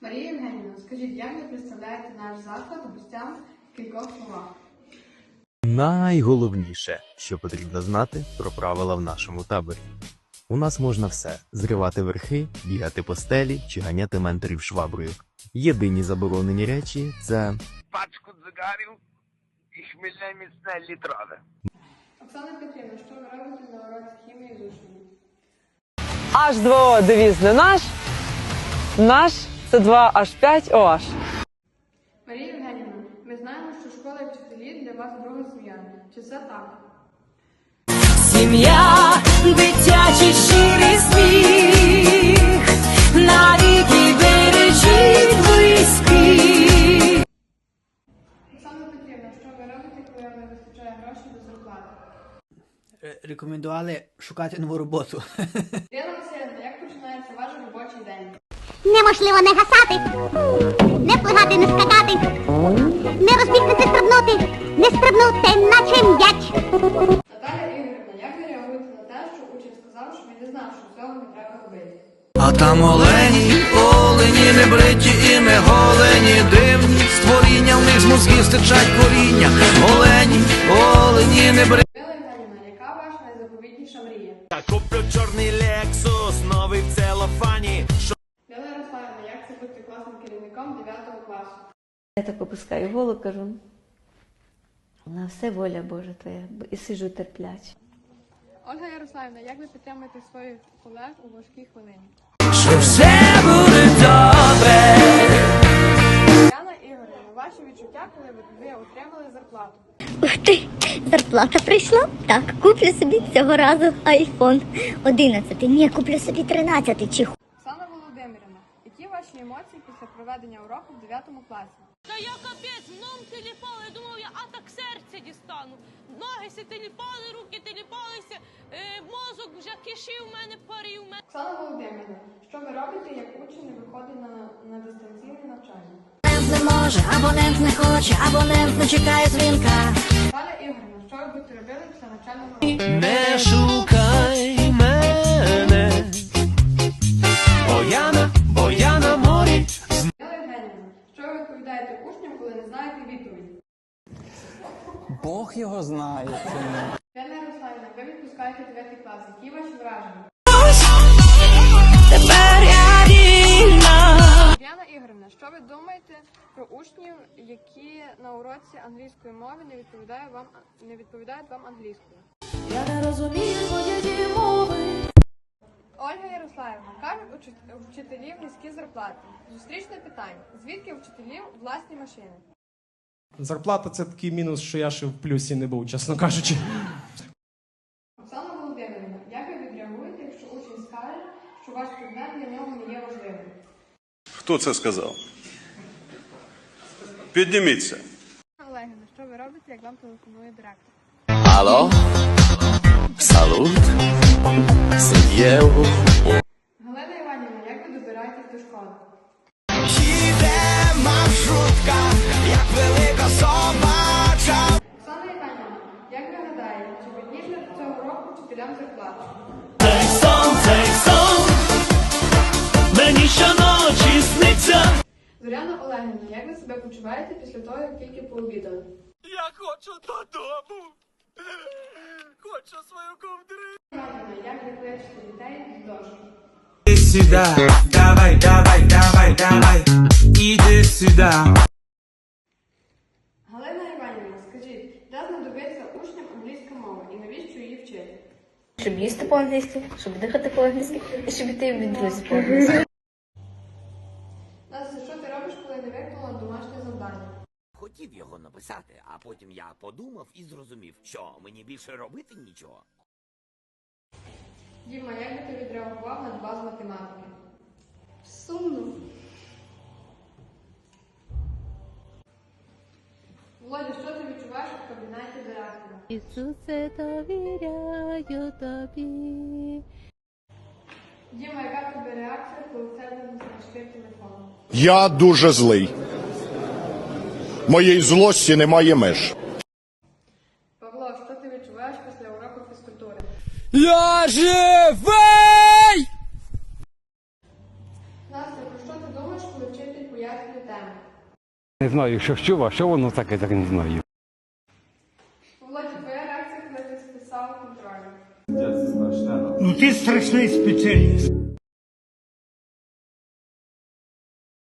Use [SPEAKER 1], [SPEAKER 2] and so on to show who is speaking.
[SPEAKER 1] Скажіть, як ви представляєте наш заклад гостям в кількох словах?
[SPEAKER 2] Найголовніше, що потрібно знати про правила в нашому таборі. У нас можна все зривати верхи, бігати по стелі чи ганяти менторів шваброю. Єдині заборонені речі це
[SPEAKER 3] пачку цигарів і хмільне міцне літрове.
[SPEAKER 1] Оксана Петрівна, що ви робите на уроці хімії з учнями?
[SPEAKER 4] H2O девіз не наш. Наш це 2H5OH.
[SPEAKER 1] Марія Євгенівна, ми знаємо, що школа і вчителі для вас друга сім'я. Чи це так?
[SPEAKER 5] Сім'я, дитячий щирий сміх, навіки бережіть близьких.
[SPEAKER 1] Оксана Петрівна, що ви робите, коли вам не вистачає грошей до зарплати?
[SPEAKER 6] Рекомендували шукати нову роботу.
[SPEAKER 1] Ірина Васильівна, як починається ваш робочий день?
[SPEAKER 7] Неможливо не гасати, не плигати, не скакати, не розбігтися стрибнути, не стрибнути, наче м'яч.
[SPEAKER 1] Наталя Ігорівна, як ви реагуєте на те, що учень сказав, що він не знав, що цього не треба робити?
[SPEAKER 8] А там олені, олені не бриті і не голені, дивні створіння, в них з мозгів стичать коріння. Олені, олені не бриті.
[SPEAKER 1] Яка ваша найзаповітніша мрія?
[SPEAKER 8] Я куплю чорний лексус, новий в целофані.
[SPEAKER 1] Класним керівником 9 класу?
[SPEAKER 9] Я так опускаю голову, кажу, на все воля Божа твоя, і сижу терпляче.
[SPEAKER 1] Ольга Ярославівна, як ви підтримуєте своїх колег у важкій хвилині?
[SPEAKER 8] Що все буде добре.
[SPEAKER 1] Яна Ігорівна, ваші відчуття, коли ви, ви отримали зарплату?
[SPEAKER 7] Ух ти, зарплата прийшла? Так, куплю собі цього разу айфон 11. Ні, куплю собі 13 чи
[SPEAKER 1] які емоції після проведення уроку в 9 класі?
[SPEAKER 5] Та я капець, мном теліпали, думав я, а так серце дістану. Ноги теліпали, руки теліпалися, е, мозок вже кишів в мене, парів мене.
[SPEAKER 1] Оксана Володимирівна, що ви робите, як учень не виходить на, на дистанційне навчання?
[SPEAKER 7] Не може, абонент не хоче, абонент не чекає дзвінка.
[SPEAKER 1] Наталя Ігорівна, що ви будете робити після навчального року?
[SPEAKER 8] Не шукай
[SPEAKER 1] відповідаєте учням, коли не знаєте відповіді?
[SPEAKER 6] Бог його знає.
[SPEAKER 1] Яна Ярославівна, ви відпускаєте 9 клас. Які ваші враження?
[SPEAKER 5] Тепер я вільна.
[SPEAKER 1] Яна Ігорівна, що ви думаєте про учнів, які на уроці англійської мови не відповідають вам не відповідають вам англійською?
[SPEAKER 5] Я не розумію мови.
[SPEAKER 1] Ольга Ярославівна, кажуть, у вчителів низькі зарплати. Зустрічне питання: звідки у вчителів власні машини?
[SPEAKER 10] Зарплата це такий мінус, що я ще в плюсі не був, чесно кажучи.
[SPEAKER 1] Оксана Володимирівна, як ви відреагуєте, якщо учень скаже, що ваш предмет для нього не є важливим?
[SPEAKER 11] Хто це сказав? Підніміться.
[SPEAKER 1] Олегівна, що ви робите, як вам телефонує директор?
[SPEAKER 2] Алло? Салут?
[SPEAKER 1] Галина Іванівна, як ви добираєтесь до школи?
[SPEAKER 8] Як велика собача.
[SPEAKER 1] Оксана Іванівна, як ви гадаєте, чи підніжне цього року вчителям зарплату?
[SPEAKER 8] Цей мені щоночі сниться.
[SPEAKER 1] Зоряна Олегівна, як ви себе почуваєте після того, як тільки пообідали?
[SPEAKER 8] Я хочу додому. Хочу свою ковдру.
[SPEAKER 1] Як ви дітей з дошки?
[SPEAKER 8] Иди сюда, давай, давай, давай, давай, иди сюда.
[SPEAKER 1] Галина Іванівна, скажіть, де знадобиться учням англійська мова і навіщо її вчити?
[SPEAKER 9] Щоб їсти по-англійськи, щоб дихати по-англійськи, і щоб йти від друзів по-англійськи.
[SPEAKER 1] Настя, що ти робиш, коли не виконала домашнє завдання?
[SPEAKER 3] Хотів його написати, а потім я подумав і зрозумів, що мені більше робити нічого.
[SPEAKER 1] Діма, як би ти відреагував на два з математики?
[SPEAKER 7] Сумно.
[SPEAKER 1] Володя, що ти відчуваєш в кабінеті директора?
[SPEAKER 9] Ісусе, довіряю тобі.
[SPEAKER 1] Діма, яка в тебе реакція, коли в тебе не знайшли телефон?
[SPEAKER 11] Я дуже злий. Моєї злості немає меж.
[SPEAKER 1] Павло, що ти відчуваєш після уроку фізкультури?
[SPEAKER 6] Я живий!
[SPEAKER 1] Настя, про що ти думаєш, коли вчитель пояснює теми.
[SPEAKER 12] Не знаю, що що, а що воно таке, так не знаю.
[SPEAKER 1] Володя, твоя реакція, коли ти списав контроль.
[SPEAKER 13] Ну ти страшний спеціаліст.